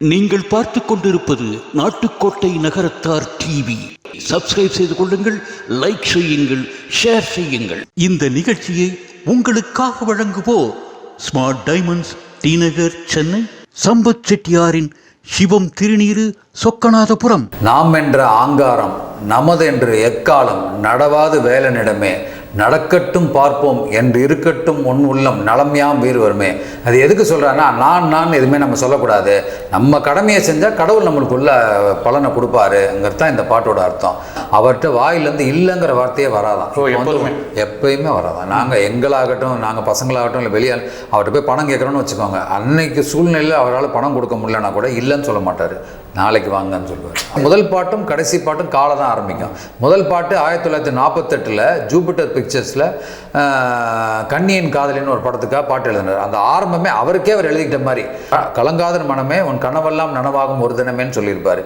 நீங்கள் பார்த்து கொண்டிருப்பது நாட்டுக்கோட்டை நகரத்தார் டிவி. சப்ஸ்கிரைப் செய்து கொள்ளுங்கள் லைக் செய்யுங்கள் ஷேர் செய்யுங்கள். இந்த நிகழ்ச்சியை உங்களுக்காக வழங்குவோர் smart diamonds T Nagar Chennai. Sampath செட்டியாரின் Sivam திருநீரு சொக்கநாதபுரம். நாம் என்ற ஆங்காரம் நமது என்று எக்காலம் நடவாது வேலனிடமே. நடக்கட்டும் பார்ப்போம் என்று இருக்கட்டும் உன் உள்ளம் நலம்யாம் வீர் வருமே அது எதுக்கு சொல்கிறான்னா நான் நான் எதுவுமே நம்ம சொல்லக்கூடாது. நம்ம கடமையை செஞ்சால் கடவுள் நம்மளுக்குள்ள பலனை கொடுப்பாருங்கிறது தான் இந்த பாட்டோட அர்த்தம். அவர்கிட்ட வாயிலேருந்து இல்லைங்கிற வார்த்தையே வராதான் எப்போதுமே. எப்பயுமே வராதான் நாங்கள் எங்களாகட்டும் நாங்கள் பசங்களாகட்டும் இல்லை வெளியால் அவர்கிட்ட போய் பணம் கேட்குறோன்னு வச்சுக்கோங்க. அன்னைக்கு சூழ்நிலையில் அவரால் பணம் கொடுக்க முடியலன்னா கூட இல்லைன்னு சொல்ல மாட்டார். நாளைக்கு வாங்கன்னு சொல்லுவார். முதல் பாட்டும் கடைசி பாட்டும் காலை தான் ஆரம்பிக்கும். முதல் பாட்டு ஆயிரத்தி தொள்ளாயிரத்தி நாற்பத்தெட்டில் ஜூபிட்டர் பிக்சர்ஸில் கண்ணியின் காதலின்னு ஒரு படத்துக்காக பாட்டு எழுதினார். அந்த ஆரம்பமே அவருக்கே அவர் எழுதிக்கிட்ட மாதிரி. கலங்காதன் மனமே உன் கனவெல்லாம் நனவாகும் ஒரு தினமேன்னு சொல்லியிருப்பார்.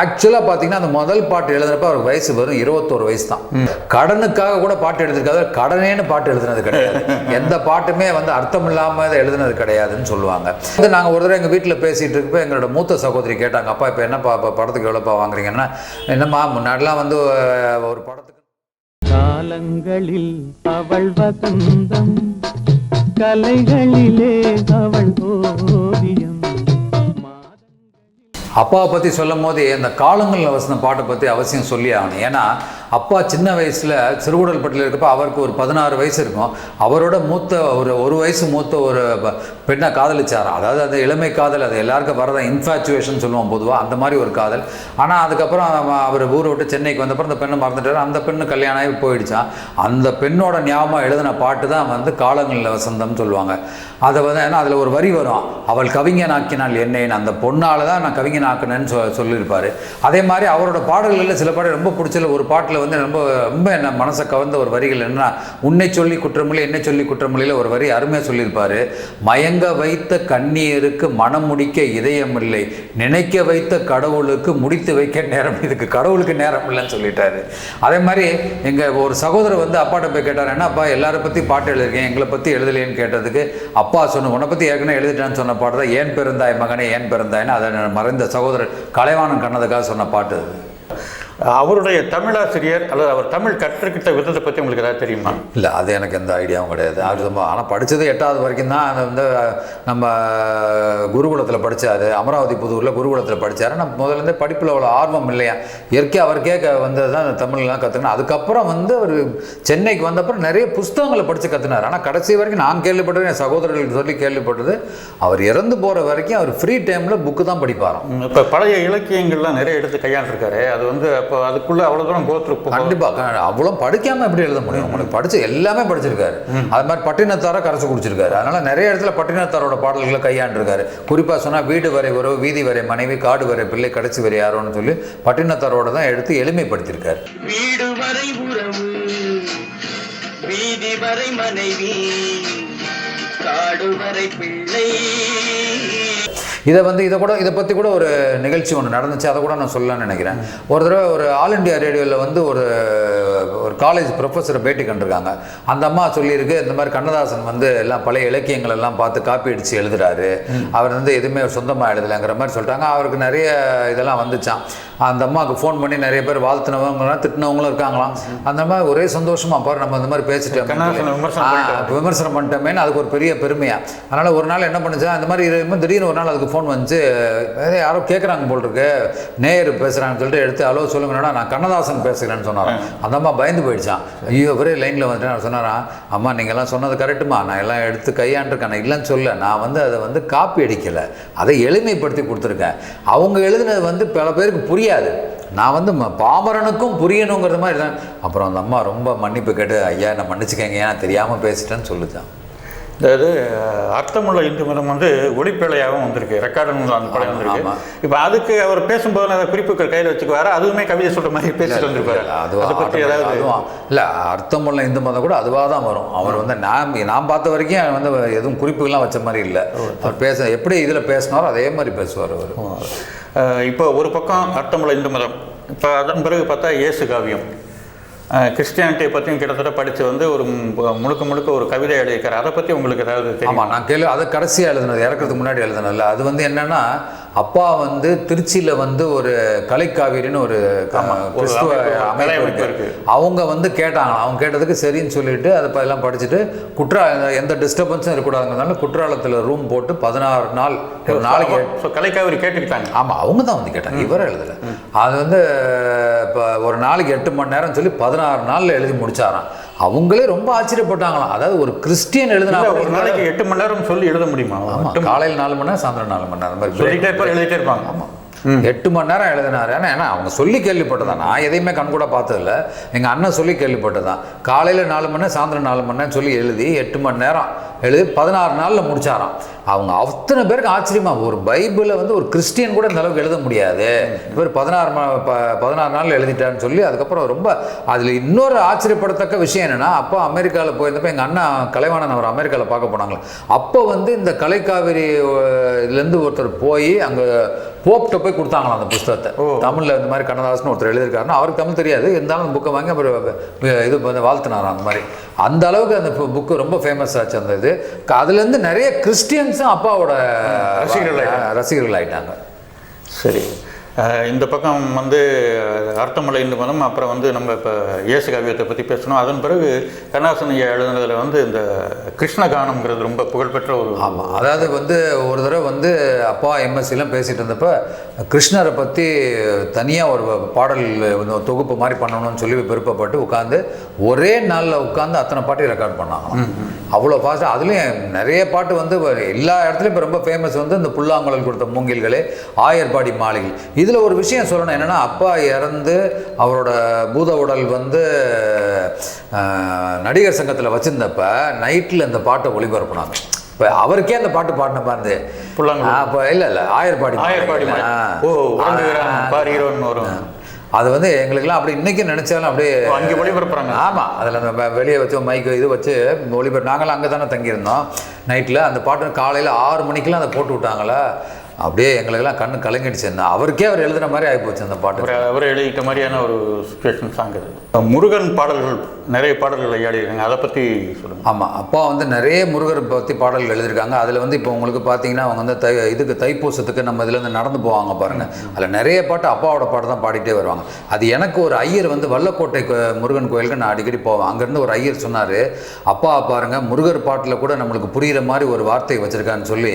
ஆக்சுவலாக பார்த்தீங்கன்னா அந்த முதல் பாட்டு எழுதுனப்ப அவருக்கு வயசு வரும் இருபத்தோரு வயசு தான் கடனுக்காக கூட பாட்டு எழுதிருக்காரு கடனேன்னு பாட்டு எழுதுனது கிடையாது. எந்த பாட்டுமே வந்து அர்த்தம் இல்லாமல் எழுதுனது கிடையாதுன்னு சொல்லுவாங்க. இது நாங்கள் ஒரு தடவை எங்கள் வீட்டில் பேசிகிட்டு இருக்கப்போ எங்களோட மூத்த சகோதரி கேட்டாங்க அப்பா இப்போ என்னப்பா இப்போ படத்துக்கு எவ்வளோப்பா வாங்குறீங்கன்னா? என்னம்மா முன்னாடிலாம் வந்து ஒரு படத்துக்கு காலங்களில் அவள் வசந்தம் கலைகளிலே அவள் ஓவியம். அப்பாவை பற்றி சொல்லும் போது இந்த காலங்களில் வசந்த பாட்டை பற்றி அவசியம் சொல்லி ஆகணும். ஏன்னா அப்பா சின்ன வயசில் சிறுகுடல்பட்டில் இருக்கப்போ அவருக்கு ஒரு பதினாறு வயசு இருக்கும். அவரோட மூத்த ஒரு ஒரு வயசு மூத்த ஒரு ப- பெண்ணை காதலிச்சாராம். அதாவது அந்த இளமை காதல் அது எல்லாருக்கும் வரதான் இன்ஃபாச்சுவேஷன் சொல்லுவோம் பொதுவாக அந்த மாதிரி ஒரு காதல். ஆனால் அதுக்கப்புறம் அவர் ஊரை விட்டு சென்னைக்கு வந்தப்பறம் அந்த பெண்ணை மறந்துட்டார். அந்த பெண்ணு கல்யாணம் ஆகி போயிடுச்சான் அந்த பெண்ணோட ஞாபகம் எழுதின பாட்டு தான் வந்து காலங்களில் வசந்தம்னு சொல்லுவாங்க. அதை வந்து ஏன்னா அதில் ஒரு வரி வரும். அவள் கவிஞன் ஆக்கினாள் என்னைன்னு அந்த பொண்ணால் தான் நான் கவிஞனாக்கினேன்னு சொ சொல்லியிருப்பார். அதே மாதிரி அவரோட பாடல்களில் சில பாடல் ரொம்ப பிடிச்சல ஒரு பாட்டில் வந்து ரொம்ப ரொம்ப என்ன மனசை கவர்ந்த ஒரு வரிகள் என்னன்னா உன்னை சொல்லி குற்றமொழி என்னை சொல்லி குற்றமொழியில் ஒரு வரி அருமையாக சொல்லியிருப்பார். மயங்க வைத்த கண்ணீருக்கு மனம் முடிக்க இதயமில்லை நினைக்க வைத்த கடவுளுக்கு முடித்து வைக்க நேரம் இதுக்கு கடவுளுக்கு நேரம் இல்லைன்னு சொல்லிட்டாரு. அதே மாதிரி எங்கள் ஒரு சகோதரர் வந்து அப்பாட்ட போய் கேட்டார் என்னப்பா எல்லாரை பற்றி பாட்டு எழுதிருக்கேன் எங்களை பற்றி எழுதலையேன்னு கேட்டதுக்கு அப்பா சொன்ன உன்னை பற்றி ஏற்கனவே எழுதிட்டான்னு சொன்ன பாட்டு தான் ஏன் பிறந்தாய் மகனே ஏன் பிறந்தாய்ன்னு அதை மறைந்த சகோதரர் கலைவாணன் கண்ணதுக்காக சொன்ன பாட்டு அது. அவருடைய தமிழாசிரியர் அல்லது அவர் தமிழ் கற்றுக்கிட்ட விதத்தை பற்றி உங்களுக்கு ஏதாவது தெரியுமா? இல்லை அது எனக்கு எந்த ஐடியாவும் கிடையாது. அது ரொம்ப ஆனால் படித்தது எட்டாவது வரைக்கும் தான் அது வந்து நம்ம குருகுலத்தில் படித்தார் அமராவதி புதூரில் குருகுலத்தில் படித்தார் ஆனால் முதல்லேருந்தே படிப்பில் அவ்வளோ ஆர்வம் இல்லையா? இயற்கை அவருக்கே க வந்தது தான் தமிழ்லாம் கற்றுக்கணும் அதுக்கப்புறம் வந்து அவர் சென்னைக்கு வந்தப்பறம் நிறைய புஸ்தகங்களை படித்து கற்றுனார் ஆனால் கடைசி வரைக்கும் நான் கேள்விப்பட்டது என் சகோதரர்களுக்கு சொல்லி கேள்விப்பட்டது அவர் இறந்து போகிற வரைக்கும் அவர் ஃப்ரீ டைமில் புக்கு தான் படிப்பாராம். இப்போ பழைய இலக்கியங்கள்லாம் நிறைய எடுத்து கையாண்டிருக்காரு. அது வந்து அப்போ அதுக்குள்ளே அவ்வளோ தூரம் கோத்துரு கண்டிப்பாக அவ்வளோ படிக்காம எப்படி எழுத முடியும்? உங்களுக்கு படிச்சு எல்லாமே படிச்சிருக்காரு. அது மாதிரி பட்டினத்தார கரைச்சு குடிச்சிருக்காரு. அதனால நிறைய இடத்துல பட்டினத்தாரோட பாடல்களை கையாண்டிருக்காரு. குறிப்பாக சொன்னா வீடு வரை உறவு வீதி வரை மனைவி காடு வரை பிள்ளை கடைசி வரை யாரோன்னு சொல்லி பட்டினத்தாரோட தான் எடுத்து எளிமைப்படுத்தியிருக்காரு. வீடு வரை உறவு வீதி வரை மனைவி காடு வரை பிள்ளை. இதை வந்து இதை கூட இதை பற்றி கூட ஒரு நிகழ்ச்சி ஒன்று நடந்துச்சு. அதை கூட நான் சொல்லலாம்னு நினைக்கிறேன். ஒரு தடவை ஒரு ஆல் இண்டியா ரேடியோவில் வந்து ஒரு ஒரு காலேஜ் ப்ரொஃபஸரை பேட்டி கண்டிருக்காங்க. அந்த அம்மா சொல்லியிருக்கு இந்த மாதிரி கண்ணதாசன் வந்து எல்லாம் பழைய இலக்கியங்கள் எல்லாம் பார்த்து காப்பி அடித்து எழுதுறாரு. அவர் வந்து எதுவுமே சொந்தமாக எழுதலைங்கிற மாதிரி சொல்லிட்டாங்க அவருக்கு நிறைய இதெல்லாம் வந்துச்சான் அந்த அம்மாவுக்கு ஃபோன் பண்ணி நிறைய பேர் வாழ்த்துனவங்களாம் திட்டினவங்களும் இருக்காங்களாம். அந்த மாதிரி ஒரே சந்தோஷமா பாரு நம்ம இந்த மாதிரி பேசிட்டோம் விமர்சனம் பண்ணிட்டோம். விமர்சனம் பண்ணிட்டோமேனு அதுக்கு ஒரு பெரிய பெருமையா. அதனால் ஒரு நாள் என்ன பண்ணுச்சா இந்த மாதிரி திடீர்னு ஒரு நாள் அதுக்கு ஃபோன் வந்துச்சு "ஏய், யாரோ கேட்குறாங்க போல் இருக்கு நேயர் பேசுகிறாங்கன்னு சொல்லிட்டு எடுத்து ஹலோ சொல்லுங்கண்ணா நான் கண்ணதாசன் பேசுகிறேன்னு சொன்னாராம். அந்த அம்மா பயந்து போயிடுச்சான் ஐயோ ஒரே லைனில் வந்துட்டு நான் சொன்னாராம் அம்மா நீங்கள்லாம் சொன்னது கரெக்டுமா நான் எல்லாம் எடுத்து கையாண்டிருக்கேன் நான் இல்லைன்னு சொல்ல நான் வந்து அதை வந்து காப்பி அடிக்கலை. அதை எளிமைப்படுத்தி கொடுத்துருக்கேன். அவங்க எழுதினது வந்து பல பேருக்கு புரியாது. நான் வந்து பாமரனுக்கும் புரியணுங்கிறது மாதிரி தான். அப்புறம் அந்த அம்மா ரொம்ப மன்னிப்பு கேட்டு ஐயா என்ன மன்னிச்சுக்கங்க ஏன் தெரியாமல் பேசிட்டேன்னு சொல்லுச்சான் இது அர்த்தமுள்ள இந்து மதம் வந்து ஒளிப்பிழையாகவும் வந்திருக்கு. ரெக்கார்டன் அந்த படம் வந்திருக்கு. இப்போ அதுக்கு அவர் பேசும்போது அந்த குறிப்புகள் கையில் வச்சுக்குவாரு? அதுவுமே கவிதை சொல்ற மாதிரி பேசிட்டு வந்திருப்பாரு? அதை பற்றி ஏதாவது இல்லை அர்த்தமுள்ள இந்து மதம் கூட அதுவாக தான் வரும். அவர் வந்து நான் நான் பார்த்த வரைக்கும் வந்து எதுவும் குறிப்புகள்லாம் வச்ச மாதிரி இல்லை. அவர் பேச எப்படி இதில் பேசினாரோ அதே மாதிரி பேசுவார் அவர். இப்போ ஒரு பக்கம் அர்த்தமுள்ள இந்து மதம். இப்போ அதன் பிறகு பார்த்தா இயேசு காவியம். கிறிஸ்டியானிட்டியை பற்றியும் கிட்டத்தட்ட படித்து வந்து ஒரு முழுக்க முழுக்க ஒரு கவிதை எழுதியிருக்காரு. அதை பற்றி உங்களுக்கு ஏதாவது தெரியுமா? ஆமாம் நான் கேள்வி அதை கடைசியாக எழுதுனது இறக்கிறதுக்கு முன்னாடி எழுதுனதில்ல அது வந்து என்னென்னா அப்பா வந்து திருச்சியில் வந்து ஒரு கலைக்காவிரின்னு ஒரு கிறிஸ்துவ அமைப்பு, இருக்கு. அவங்க வந்து கேட்டாங்க அவங்க கேட்டதுக்கு சரின்னு சொல்லிட்டு அதை எல்லாம் படிச்சுட்டு குற்றா எந்த டிஸ்டர்பன்ஸும் இருக்கக்கூடாதுங்கிறதுனால குற்றாலத்தில் ரூம் போட்டு பதினாறு நாள் ஒரு நாளைக்கு கலைக்காவிரி கேட்டுக்கிட்டாங்க. ஆமாம் அவங்க தான் வந்து கேட்டாங்க. இவர் எழுதலை. அது வந்து இப்போ ஒரு நாளைக்கு எட்டு மணி நேரம் சொல்லி பதினாறு நாளில் எழுதி முடிச்சாராம். அவங்களே ரொம்ப ஆச்சரியப்பட்டாங்களாம். அதாவது ஒரு கிறிஸ்டியன் எழுதினா ஒரு நாளைக்கு எட்டு மணி நேரம் சொல்லி எழுத முடியுமா? ஆமாம் காலையில் நாலு மணி நேரம் சாயந்தரம் நாலு மணி நேரம். மாதிரி. சொல்லிட்டே இருப்பார் எழுதிட்டே இருப்பாங்க. ஆமாம் எட்டு மணி நேரம் எழுதினாரு. ஏன்னா ஏன்னா அவங்க சொல்லி கேள்விப்பட்டதான் நான் எதையுமே கண் கூட பார்த்ததில்ல. எங்கள் அண்ணன் சொல்லி கேள்விப்பட்டதான் காலையில் நாலு மணி நேரம் சாயந்தரம் நாலு மணி நேரம் சொல்லி எழுதி எட்டு மணி நேரம் எழுதி பதினாறு நாளில் முடிச்சாராம். அவங்க அத்தனை பேருக்கு ஆச்சரியமா ஒரு பைபிளை வந்து ஒரு கிறிஸ்டியன் கூட இந்த அளவுக்கு எழுத முடியாது. இவர் பதினாறு பதினாறு நாளில் எழுதிட்டாருன்னு சொல்லி அதுக்கப்புறம் ரொம்ப அதில் இன்னொரு ஆச்சரியப்படத்தக்க விஷயம் என்னன்னா அப்போ அமெரிக்காவில் போயிருந்தப்போ எங்கள் அண்ணா கலைவாணன் அவர் அமெரிக்காவில் பார்க்க போனாங்களே அப்போ வந்து இந்த கலைக்காவிரி இதுலேருந்து ஒருத்தர் போய் அங்கே போப்ட்ட போய் கொடுத்தாங்களாம் அந்த புஸ்தகத்தை. தமிழில் இந்த மாதிரி கண்ணதாசன் ஒருத்தர் எழுதியிருக்காருன்னா அவருக்கு தமிழ் தெரியாது. இருந்தாலும் அந்த புக்கை வாங்கி அப்புறம் இது வந்து வாழ்த்தினாராம் அந்த மாதிரி. அந்த அளவுக்கு அந்த புக்கு ரொம்ப ஃபேமஸ் ஆச்சு அந்த இது. அதுலேருந்து நிறைய கிறிஸ்டியன்ஸும் அப்பாவோட ரசிகர்கள் ரசிகர்கள் ஆயிட்டாங்க. சரி. இந்த பக்கம் வந்து அர்த்தமலை இந்து மதம் அப்புறம் வந்து நம்ம இப்போ இயேசு காவியத்தை பற்றி பேசணும். அதன் பிறகு கண்ணாசன் ஐயா எழுதுனதுல வந்து இந்த கிருஷ்ணகானம்ங்கிறது ரொம்ப புகழ்பெற்ற ஒரு ஆமாம் அதாவது வந்து ஒரு தடவை வந்து அப்பா எம்எஸ்சிலாம் பேசிகிட்டு இருந்தப்ப கிருஷ்ணரை பற்றி தனியாக ஒரு பாடல் தொகுப்பு மாதிரி பண்ணணும்னு சொல்லி விருப்பப்பட்டு உட்காந்து ஒரே நாளில் உட்காந்து அத்தனை பாட்டையும் ரெக்கார்ட் பண்ணாங்க அவ்வளோ ஃபாஸ்ட்டாக அதுலேயும் நிறைய பாட்டு வந்து எல்லா இடத்துலையும் இப்போ ரொம்ப ஃபேமஸ் வந்து இந்த புல்லாங்குழல் கொடுத்த மூங்கில்களே ஆயர்பாடி மாளிகை. இதில் ஒரு விஷயம் சொல்லணும். என்னென்னா அப்பா இறந்து அவரோட பூத உடல் வந்து நடிகர் சங்கத்தில் வச்சுருந்தப்ப நைட்டில் இந்த பாட்டை ஒளிபரப்புனாங்க. இப்போ அவருக்கே அந்த பாட்டு பாடின புல்லாங்குழல். அப்போ இல்லை இல்லை ஆயர்பாடி ஆயர்பாடி. ஓ வரும். அது வந்து எங்களுக்கெல்லாம் அப்படி இன்னைக்கு நினைச்சாலும் அப்படியே அங்கே ஒளிபரப்புறாங்க. ஆமாம் அதில் அந்த வெளியே வச்சு மைக்கு இது வச்சு ஒளிபர் நாங்களாம் அங்கே தானே தங்கியிருந்தோம். நைட்டில் அந்த பாட்டு காலையில் ஆறு மணிக்கெல்லாம் அதை போட்டு விட்டாங்களா? அப்படியே எங்களுக்கெல்லாம் கண்ணு கலங்கிடுச்சு. என்ன அவருக்கே அவர் எழுதுன மாதிரி ஆகிப்போச்சு அந்த பாட்டு. அவர் அவர் எழுதிட்ட மாதிரியான ஒரு சுச்சுவேஷன் சாங் அது. முருகன் பாடல்கள் நிறைய பாடல்கள் ஐயாடிருக்காங்க அதை பற்றி சொல்லுங்க. ஆமாம் அப்பா வந்து நிறைய முருகர் பற்றி பாடல்கள் எழுதியிருக்காங்க. அதில் வந்து இப்போ உங்களுக்கு பார்த்தீங்கன்னா அவங்க வந்து தை இதுக்கு தைப்பூசத்துக்கு நம்ம இதுலேருந்து நடந்து போவாங்க பாருங்கள் அதில் நிறைய பாட்டு அப்பாவோட பாட்டு தான் பாடிட்டே வருவாங்க. அது எனக்கு ஒரு ஐயர் வந்து வல்லக்கோட்டை முருகன் கோயிலுக்கு நான் அடிக்கடி போவேன். அங்கேருந்து ஒரு ஐயர் சொன்னார் அப்பா பாருங்க முருகர் பாட்டில் கூட நம்மளுக்கு புரிகிற மாதிரி ஒரு வார்த்தை வச்சுருக்கான்னு சொல்லி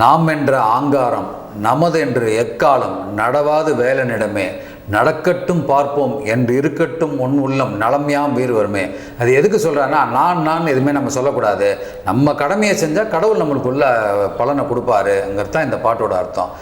நாம் என்ற ஆங்காரம் நமதென்று எக்காலம் நடவாது வேலனிடமே. நடக்கட்டும் பார்ப்போம் என்று இருக்கட்டும் உன் உள்ளம் நலம்யாம் வீர் வருமே அது எதுக்கு சொல்கிறான்னா நான் நான் எதுவுமே நம்ம சொல்லக்கூடாது. நம்ம கடமையை செஞ்சால் கடவுள் நம்மளுக்குள்ள பலனை கொடுப்பாருங்கிறது தான் இந்த பாட்டோட அர்த்தம்.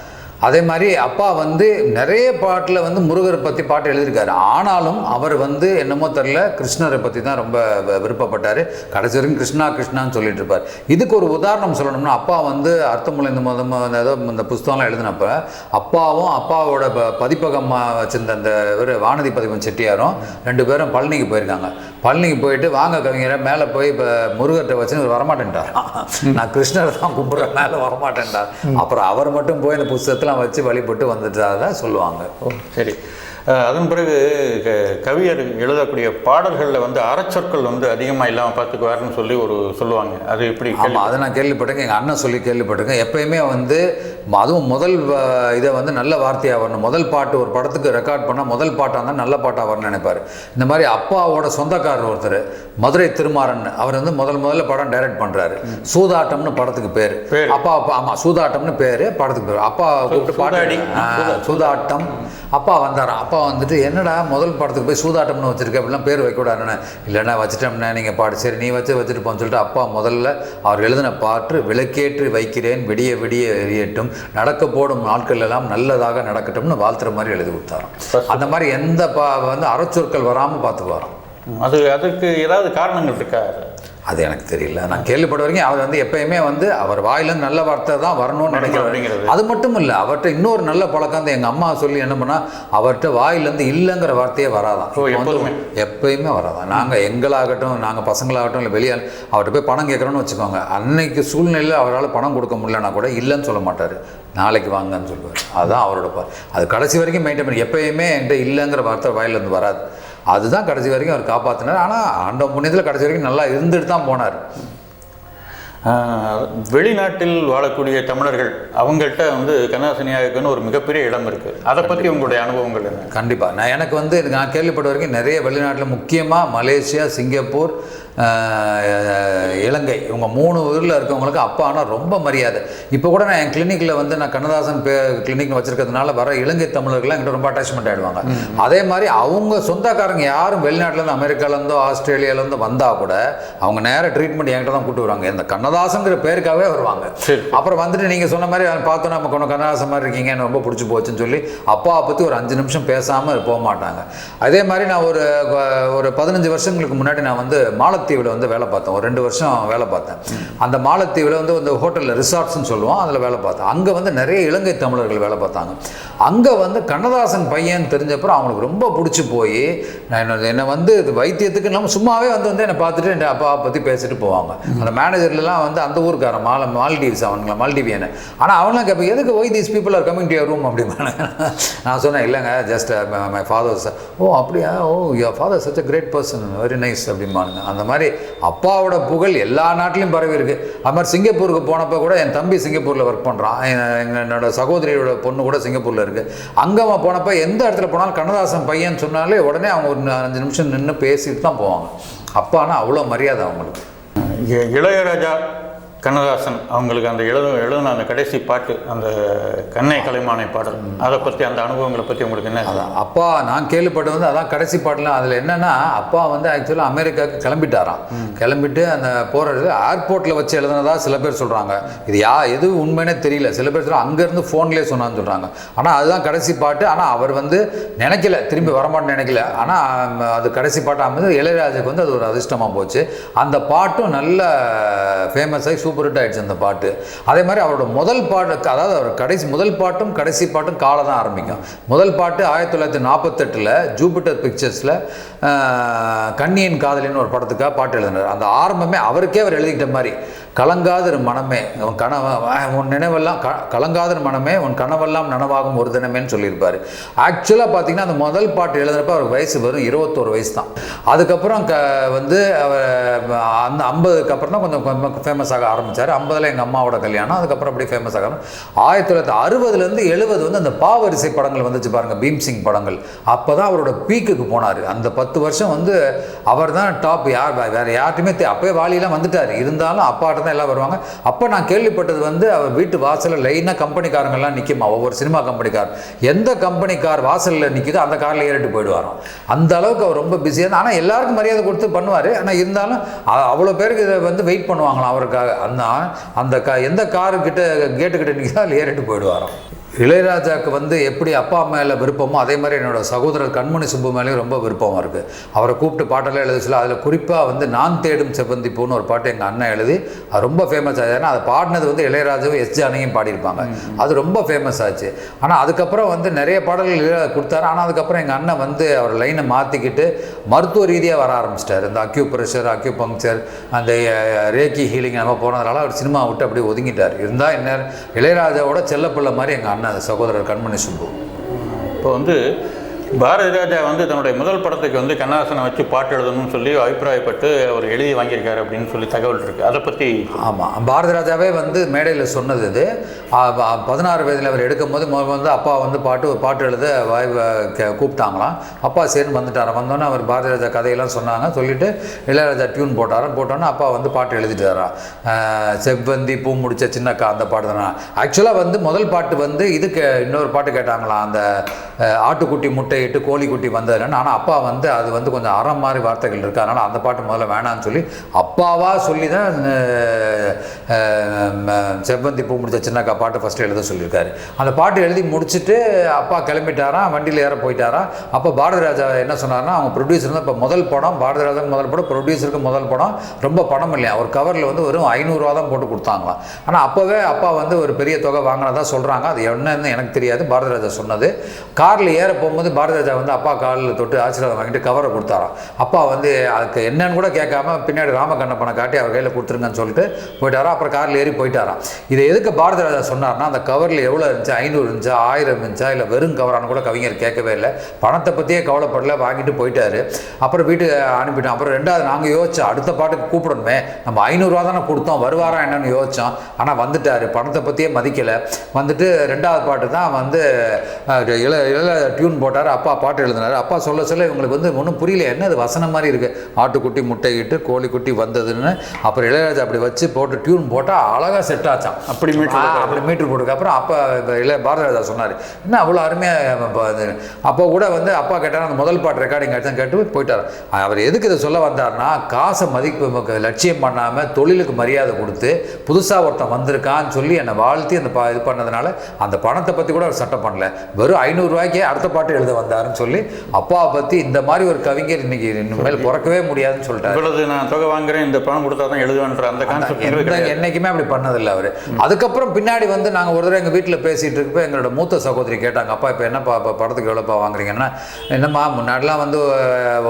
அதே மாதிரி அப்பா வந்து நிறைய பாட்டில் வந்து முருகரை பற்றி பாட்டு எழுதியிருக்காரு. ஆனாலும் அவர் வந்து என்னமோ தெரில கிருஷ்ணரை பற்றி தான் ரொம்ப விருப்பப்பட்டார். கடைசி வரைக்கும் கிருஷ்ணா கிருஷ்ணான்னு சொல்லிட்டு இருப்பார். இதுக்கு ஒரு உதாரணம் சொல்லணும்னா அப்பா வந்து அர்த்தமுள்ள இந்த மதம் ஏதோ இந்த புஸ்தகம்லாம் எழுதினப்ப அப்பாவும் அப்பாவோட ப பதிப்பகமாக வச்சிருந்த அந்த இவர் வானதி பதிப்பம் செட்டியாரும் ரெண்டு பேரும் பழனிக்கு போயிருக்காங்க. பழனிக்கு போயிட்டு வாங்க கவிஞரை மேலே போய் இப்போ முருகர்கிட்ட வச்சு வரமாட்டேன்ட்டார். நான் கிருஷ்ணரை தான் கும்பிட்றேன் மேலே வரமாட்டேன்ட்டார். அப்புறம் அவர் மட்டும் போய் இந்த புஸ்தகத்தெலாம் வச்சு வழிபட்டு வந்துட்டதாக சொல்லுவாங்க. ஓ சரி. அதன் பிறகு கவியர் எழுதக்கூடிய பாடல்களில் வந்து அறச்சொற்கள் வந்து அதிகமாக இல்லாமல் பார்த்துக்குவாருன்னு சொல்லி ஒரு சொல்லுவாங்க. அது எப்படி ஆமாம் அதை நான் கேள்விப்பட்டேங்க எங்கள் அண்ணன் சொல்லி கேள்விப்பட்டிருக்கேன். எப்பயுமே வந்து அதுவும் முதல் இதை வந்து நல்ல வார்த்தையாக வரணும். முதல் பாட்டு ஒரு படத்துக்கு ரெக்கார்ட் பண்ணால் முதல் பாட்டாக இருந்தால் நல்ல பாட்டாக வரணும்னு நினைப்பார். இந்த மாதிரி அப்பாவோட சொந்தக்காரர் ஒருத்தர் மதுரை திருமாறன் அவர் வந்து முதல் முதல்ல படம் டைரக்ட் பண்ணுறாரு சூதாட்டம்னு படத்துக்கு பேர். அப்பா அப்பா ஆமாம் சூதாட்டம்னு பேர் படத்துக்கு பேர். அப்பா கூப்பிட்டு சூதாடி. பாட்டு ஆ, சூதாட்டம். அப்பா வந்தாராம் அப்பா வந்துட்டு என்னடா முதல் படத்துக்கு போய் சூதாட்டம்னு வச்சிருக்க? அப்படிலாம் பேர் வைக்கூடாதுன்னு இல்லைண்ணா வச்சுட்டோம்னா நீங்கள் பாடு. சரி நீ வச்சு வச்சுட்டு போன்னு சொல்லிட்டு அப்பா முதல்ல அவர் எழுதின பாட்டு விளக்கேற்றி வைக்கிறேன். விடிய விடிய எரியட்டும். நடக்க போடும் நாட்கள் எல்லாம் நல்லதாக நடக்கட்டும்னு வாழ்த்துற மாதிரி எழுதி கொடுத்தாராம். அந்த மாதிரி எந்த பா வந்து அறச்சொற்கள் வராமல் வரோம் அது அதுக்கு ஏதாவது காரணங்கள் இருக்கா? அது எனக்கு தெரியல. நான் கேள்விப்பட்ட வரைக்கும் அவர் வந்து எப்பயுமே வந்து அவர் வாயிலிருந்து நல்ல வார்த்தை தான் வரணும்னு நினைக்கிறார். அது மட்டும் இல்லை அவர்கிட்ட இன்னொரு நல்ல பழக்கம் தான் எங்கள் அம்மா சொல்லி என்ன பண்ணா அவர்கிட்ட வாயிலேருந்து இல்லைங்கிற வார்த்தையே வராதான்? எப்பயுமே வராதான் நாங்கள் எங்களாகட்டும் நாங்கள் பசங்களாகட்டும் இல்லை வெளியால் அவர்கிட்ட போய் பணம் கேட்குறோன்னு வச்சுக்கோங்க. அன்னைக்கு சூழ்நிலையில் அவரால் பணம் கொடுக்க முடியலன்னா கூட இல்லைன்னு சொல்ல மாட்டார். நாளைக்கு வாங்கன்னு சொல்லுவார். அதுதான் அவரோட பா அது கடைசி வரைக்கும் மெயின்டைன் பண்ணி எப்பயுமே என்கிட்ட இல்லைங்கிற வார்த்தை வாயிலேருந்து வராது. அதுதான் கடைசி வரைக்கும் அவர் காப்பாற்றினார் ஆனால் ஆண்ட புண்ணியத்தில் கடைசி வரைக்கும் நல்லா இருந்துட்டு தான் போனார். வெளிநாட்டில் வாழக்கூடிய தமிழர்கள் அவங்கள்ட்ட வந்து கண்ணாசனியாவுக்குன்னு ஒரு மிகப்பெரிய இடம் இருக்குது அதை பற்றி உங்களுடைய அனுபவங்கள் என்ன? கண்டிப்பாக நான் எனக்கு வந்து நான் கேள்விப்பட்ட வரைக்கும் நிறைய வெளிநாட்டில் முக்கியமாக மலேசியா சிங்கப்பூர் இலங்கை. இவங்க மூணு ஊரில் இருக்கவங்களுக்கு அப்பானா ரொம்ப மரியாதை. இப்போ கூட நான் என் கிளினிக்கில் வந்து நான் கண்ணதாசன் பே கிளினிக் வச்சிருக்கிறதுனால வர இலங்கை தமிழர்கள்லாம் என்கிட்ட ரொம்ப அட்டாச்மெண்ட் ஆகிடுவாங்க அதே மாதிரி அவங்க சொந்தக்காரங்க யாரும் வெளிநாட்டிலேருந்து அமெரிக்காலேருந்தோ ஆஸ்திரேலியாலேருந்து வந்தால் கூட அவங்க நேர ட்ரீட்மெண்ட் என்கிட்ட தான் கூட்டு வருவாங்க. இந்த கண்ணதாசங்கிற பேருக்காகவே வருவாங்க. அப்புறம் வந்துட்டு நீங்கள் சொன்ன மாதிரி பார்த்தோம் நம்ம கொண்டு கண்ணதாசன் மாதிரி இருக்கீங்க எனக்கு ரொம்ப பிடிச்சி போச்சுன்னு சொல்லி அப்பாவை பற்றி ஒரு அஞ்சு நிமிஷம் பேசாமல் போக மாட்டாங்க. அதே மாதிரி நான் ஒரு ஒரு பதினஞ்சு வருஷங்களுக்கு முன்னாடி நான் வந்து மாலத்தீவில் வந்து வேலை பார்த்தேன். ஒரு ரெண்டு வருஷம் வேலை பார்த்தேன். அந்த மாலத்தீவில் வந்து அந்த ஹோட்டலில் ரிசார்ட்ஸ்னு சொல்லுவோம் அதில் வேலை பார்த்தேன். அங்கே வந்து நிறைய இலங்கை தமிழர்கள் வேலை பார்த்தாங்க. அங்கே வந்து கண்ணதாசன் பையன் தெரிஞ்சப்பறம் அவங்களுக்கு ரொம்ப பிடிச்சி போய் நான் என்னை வந்து வைத்தியத்துக்கு இல்லாமல் சும்மாவே வந்து வந்து என்னை பார்த்துட்டு என் அப்பா பற்றி பேசிட்டு போவாங்க. அந்த மேனேஜர்லாம் வந்து அந்த ஊருக்காரன் மால மால்டீவ்ஸ் அவனுங்களா மால்டீவியனு. ஆனால் அவன்லாம் கேட்பேன் எதுக்கு why these people are coming to room அப்படிமான நான் சொன்னேன் இல்லைங்க ஜஸ்ட் மை ஃபாதர்ஸ் ஓ அப்படியா? ஓ your father such a great person very nice அப்படிம்பானுங்க. அந்த மாதிரி அப்பாவோட புகழ் எல்லா நாட்டிலையும் பரவி இருக்குது அது மாதிரி சிங்கப்பூருக்கு போனப்போ கூட என் தம்பி சிங்கப்பூரில் ஒர்க் பண்ணுறான் என்னோட சகோதரியோட பொண்ணு கூட சிங்கப்பூரில் இருக்குது அங்கே அவன் போனப்போ எந்த இடத்துல போனாலும் கண்ணதாசன் பையன் சொன்னாலே உடனே அவங்க ஒரு அஞ்சு நிமிஷம் நின்று பேசிட்டு தான் போவாங்க. அப்பானா அவ்வளோ மரியாதை அவங்களுக்கு. இளையராஜா கண்ணதாசன் அவங்களுக்கு அந்த எழுத எழுதின அந்த கடைசி பாட்டு அந்த கண்ணை கலைமானை பாடல் அதை பற்றி அந்த அனுபவங்களை பற்றி உங்களுக்கு என்ன? அதான் அப்பா நான் கேள்விப்பட்டது வந்து அதான் கடைசி பாட்டுலாம். அதில் என்னன்னா அப்பா வந்து ஆக்சுவலாக அமெரிக்காவுக்கு கிளம்பிட்டாராம். கிளம்பிட்டு அந்த போகிறது ஏர்போர்ட்டில் வச்சு எழுதுனதா சில பேர் சொல்கிறாங்க இது யா எது உண்மைனே தெரியல. சில பேர் சொல்ல அங்கேருந்து ஃபோன்லேயே சொன்னான்னு சொல்கிறாங்க ஆனால் அதுதான் கடைசி பாட்டு. ஆனால் அவர் வந்து நினைக்கல. திரும்பி வரமாட்டேன்னு நினைக்கல. ஆனால் அது கடைசி பாட்டு அமைந்து இளையராஜுக்கு வந்து அது ஒரு அதிர்ஷ்டமாக போச்சு. அந்த பாட்டும் நல்ல ஃபேமஸ் ஆகி சூப்பர் ஹிட் ஆயிடுச்சு அந்த பாட்டு. அதே மாதிரி அவரோட முதல் பாட்டு அதாவது அவர் கடைசி முதல் பாட்டும் கடைசி பாட்டும் காலை தான் ஆரம்பிக்கும். முதல் பாட்டு ஆயிரத்தி தொள்ளாயிரத்தி நாற்பத்தெட்டில் ஜூபிட்டர் பிக்சர்ஸில் கண்ணியின் காதலின்னு ஒரு படத்துக்காக பாட்டு எழுதினார். அந்த ஆரம்பமே அவருக்கே அவர் எழுதிக்கிட்ட மாதிரி கலங்காதிரு மனமே உன் கனவ உன் நினைவெல்லாம் க கலங்காதிரு மனமே உன் கனவெல்லாம் நனவாகும் ஒரு தினமேன்னு சொல்லியிருப்பார். ஆக்சுவலாக பார்த்தீங்கன்னா அந்த முதல் பாட்டு எழுதுறப்ப அவருக்கு வயசு வெறும் இருபத்தோரு வயசு தான். அதுக்கப்புறம் க வந்து அவர் அந்த ஐம்பதுக்கு அப்புறம் தான் கொஞ்சம் கொஞ்சம் ஃபேமஸ் ஆக ஆரம்பித்தார் ஐம்பதில் எங்கள் அம்மாவோட கல்யாணம் அதுக்கப்புறம் அப்படியே ஃபேமஸ் ஆக ஆயிரத்தி தொள்ளாயிரத்தி அறுபதுலேருந்து எழுபது வந்து அந்த பாவரிசை படங்கள் வந்துச்சு பாருங்கள் பீம்சிங் படங்கள். அப்போ தான் அவரோட பீக்குக்கு போனார். அந்த பத்து வருஷம் வந்து அவர் தான் டாப் யார் வேறு யார்ட்டுமே அப்போயே அப்பவே வாலியெல்லாம் வந்துட்டார். இருந்தாலும் அப்பாட்ட தான் எல்லாம் வருவாங்க. அப்போ நான் கேள்விப்பட்டது வந்து அவர் வீட்டு வாசலில் லைனாக கம்பெனிக்காரங்கெல்லாம் நிற்குமா ஒவ்வொரு சினிமா கம்பெனிக்கார் எந்த கம்பெனி கார் வாசலில் நிற்கிதோ அந்த காரில் ஏறிட்டு போயிடுவாராம். அந்த அளவுக்கு அவர் ரொம்ப பிஸியாக ஆனால் எல்லாருக்கும் மரியாதை கொடுத்து பண்ணுவார். ஆனால் இருந்தாலும் அவ்வளோ பேருக்கு இதை வந்து வெயிட் பண்ணுவாங்களாம் அவருக்காக. அந்த அந்த கா எந்த காருக்கிட்ட கேட்டுக்கிட்ட நிற்கிறா அதில் ஏறிட்டு போயிடுவாராம். இளையராஜாவுக்கு வந்து எப்படி அப்பா மேலே விருப்பமோ அதே மாதிரி என்னோட சகோதரர் கண்மணி சுப்பு மேலேயும் ரொம்ப விருப்பமாக இருக்குது அவரை கூப்பிட்டு பாட்டெல்லாம் எழுத சொல்ல அதில் குறிப்பாக வந்து நான் தேடும் செவ்வந்தி பூன்னு ஒரு பாட்டு எங்கள் அண்ணன் எழுதி அது ரொம்ப ஃபேமஸ் ஆச்சு. ஏன்னா அதை பாடினது வந்து இளையராஜாவும் எஸ் ஜானகியும் பாடியிருப்பாங்க. அது ரொம்ப ஃபேமஸ் ஆச்சு. ஆனால் அதுக்கப்புறம் வந்து நிறைய பாடல்கள் கொடுத்தாரு. ஆனால் அதுக்கப்புறம் எங்கள் அண்ணன் வந்து அவர் லைனை மாற்றிக்கிட்டு மருத்துவ ரீதியாக வர ஆரம்பிச்சிட்டார். இந்த அக்யூ ப்ரெஷர் அக்யூ பங்க்சர் அந்த ரேக்கி ஹீலிங் நம்ம போனதுனால அவர் சினிமா விட்டு அப்படியே ஒதுங்கிட்டார். இருந்தால் என்ன இளையராஜாவோட செல்லப்பிள்ளை மாதிரி எங்கள் அண்ணன் சகோதரர் கண்மணி சுப்பு? இப்போ வந்து பாரதி ராஜா வந்து தன்னுடைய முதல் படத்துக்கு வந்து கண்ணதாசனை வச்சு பாட்டு எழுதணும்னு சொல்லி அபிப்பிராயப்பட்டு அவர் எழுதி வாங்கியிருக்காரு அப்படின்னு சொல்லி தகவல் இருக்கு. அதை பற்றி ஆமாம் பாரதி ராஜாவே வந்து மேடையில் சொன்னது இது. பதினாறு வயதில் அவர் எடுக்கும் போது வந்து அப்பா வந்து பாட்டு பாட்டு எழுத வாய் கே- கூப்பிட்டாங்களாம். அப்பா சேர்ந்து வந்துட்டாராம். வந்தோன்னே அவர் பாரதி ராஜா கதையெல்லாம் சொன்னாங்க. சொல்லிட்டு இளையராஜா டியூன் போட்டாராம். போட்டோன்னே அப்பா வந்து பாட்டு எழுதிட்டாராம். செவ்வந்தி பூ முடிச்ச சின்னக்கா அந்த பாட்டு தானே. ஆக்சுவலாக வந்து முதல் பாட்டு வந்து இதுக்கு இன்னொரு பாட்டு கேட்டாங்களாம். அந்த ஆட்டுக்குட்டி முட்டையிட்டு கோழிக்குட்டி வந்ததுன்னு. ஆனால் அப்பா வந்து அது வந்து கொஞ்சம் அறம் மாதிரி வார்த்தைகள் இருக்குது அதனால் அந்த பாட்டு முதல்ல வேணான்னு சொல்லி அப்பாவாக சொல்லி தான் செவ்வந்தி பூ முடிச்ச சின்னக்கா பாட்டு ஃபஸ்ட்டு எழுத சொல்லியிருக்காரு. அந்த பாட்டு எழுதி முடிச்சுட்டு அப்பா கிளம்பிட்டாராம் வண்டியில் ஏற போயிட்டாராம். அப்போ பாரதி ராஜா என்ன சொன்னார்னா அவங்க ப்ரொடியூசர் தான் இப்போ முதல் படம் பாரதி முதல் படம் ப்ரொடியூசருக்கு முதல் படம் ரொம்ப பணம் இல்லையா? ஒரு கவரில் வந்து வெறும் ஐநூறுரூவா தான் போட்டு கொடுத்தாங்களாம். ஆனால் அப்போவே அப்பா வந்து ஒரு பெரிய தொகை வாங்கினதா சொல்கிறாங்க அது என்னன்னு எனக்கு தெரியாது பாரதிராஜா சொன்னது. காரில் ஏற போகும்போது பாரதிராஜா வந்து அப்பா காலில் தொட்டு ஆசீர்வாதம் வாங்கிட்டு கவரை கொடுத்தாராம். அப்பா வந்து அதுக்கு என்னன்னு கூட கேட்காம பின்னாடி ராமகண்ணப்பனை காட்டி அவர் கையில் கொடுத்துருங்கன்னு சொல்லிட்டு போயிட்டாரா அப்புறம் காரில் ஏறி போயிட்டாராம். இதை எதுக்கு பாரதிராஜா சொன்னார்னா அந்த கவரில் எவ்வளோ இருந்துச்சு? ஐநூறு இருந்துச்சா? ஆயிரம் இருந்துச்சா? இல்லை வெறும் கவரானு கூட கவிஞர் கேட்கவே இல்லை. பணத்தை பற்றியே கவலைப்படல வாங்கிட்டு போயிட்டாரு. அப்புறம் வீட்டுக்கு அனுப்பிட்டோம். அப்புறம் ரெண்டாவது நாங்கள் யோசிச்சோம் அடுத்த பாட்டுக்கு கூப்பிடணுமே. நம்ம ஐநூறுரூவா தானே கொடுத்தோம் வருவாரா என்னன்னு யோசித்தோம் ஆனால் வந்துட்டார் பணத்தை பற்றியே மதிக்கலை. வந்துட்டு ரெண்டாவது பாட்டு தான் வந்து இள இள டியூன் போட்டார். அப்பா பாட்டு எழுதினார். அப்பா சொல்ல சொல்ல இவங்களுக்கு வந்து ஒன்றும் புரியல. என்ன இது வசனம் மாதிரி இருக்குது ஆட்டுக்குட்டி முட்டையிட்டு கோழிக்குட்டி வந்ததுன்னு. அப்புறம் இளையராஜா அப்படி வச்சு போட்டு டியூன் போட்டால் அழகாக செட் ஆச்சான் அப்படி அப்படி மீட்டர் போட்டுக்கு. அப்புறம் அப்பா இளைய பாரதிராஜா சொன்னார். என்ன அவ்வளோ அருமையாக அப்போ கூட வந்து அப்பா கேட்டார் அந்த முதல் பாட்டு ரெக்கார்டிங் ஆச்சு கேட்டு போயிட்டார். அவர் எதுக்கு இதை சொல்ல வந்தார்னா காசை மதிப்பு லட்சியம் பண்ணாமல் தொழிலுக்கு மரியாதை கொடுத்து புதுசாக ஒருத்தன் வந்திருக்கான்னு சொல்லி என்னை வாழ்த்தி அந்த பா இது பண்ணதுனால அந்த பணத்தை பற்றி கூட அவர் சட்டம் பண்ணல. வெறும் ஐநூறுரூவாய்க்கே அடுத்த பாட்டு எழுத வந்தாருன்னு சொல்லி அப்பாவை பற்றி இந்த மாதிரி ஒரு கவிஞர் இன்னைக்கு இனிமேல் பிறக்கவே முடியாதுன்னு சொல்லிட்டாரு. நான் தொகை வாங்குறேன் இந்த பணம் கொடுத்தா தான் எழுதுவேன்ற அந்த கான்செப்ட் என்னைக்குமே அப்படி பண்ணதில்லை அவர். அதுக்கப்புறம் பின்னாடி வந்து நாங்கள் ஒரு தடவை எங்கள் வீட்டில் பேசிகிட்டு இருக்கப்போ எங்களோட மூத்த சகோதரி கேட்டாங்க அப்பா இப்போ என்னப்பா இப்போ படத்துக்கு எவ்வளோப்பா வாங்குறீங்கன்னா? என்னம்மா முன்னாடிலாம் வந்து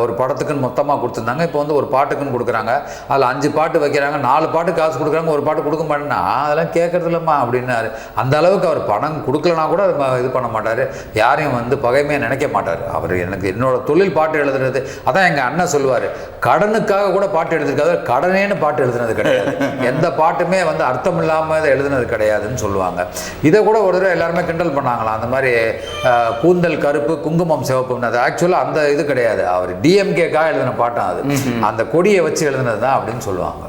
ஒரு படத்துக்குன்னு மொத்தமாக கொடுத்துருந்தாங்க இப்போ வந்து ஒரு பாட்டுக்குன்னு கொடுக்குறாங்க. அதில் அஞ்சு பாட்டு வைக்கிறாங்க நாலு பாட்டு காசு கொடுக்குறாங்க ஒரு பாட்டு கொடுக்க மாட்டேன்னா? அதெல்லாம் கேட்கறது இல்லைம்மா அப்படின்னாரு. அந்த அளவுக்கு அவர் பணம் கொடுக்கலனா கூட இது பண்ண மாட்டார். யாரையும் வந்து பகைமையாக நினைக்க மாட்டார். அவர் எனக்கு என்னோட தொழில் பாட்டு எழுதுறது அதான் எங்கள் அண்ணன் சொல்லுவார். கடனுக்காக கூட பாட்டு எழுதிருக்காரு கடனேன்னு பாட்டு எழுதுனது கிடையாது. எந்த பாட்டுமே வந்து அர்த்தம் இல்லாமல் எழுதுனது கிடையாதுன்னு சொல்லுவாங்க. இதை கூட ஒரு தடவை எல்லாருமே கிண்டல் பண்ணாங்களாம். அந்த மாதிரி கூந்தல் கருப்பு குங்குமம் சிவப்புன்னு அது ஆக்சுவலாக அந்த இது கிடையாது. அவர் டிஎம்கேக்காக எழுதின பாட்டம் அது. அந்த கொடியை வச்சு எழுதுனது தான் அப்படின்னு சொல்லுவாங்க.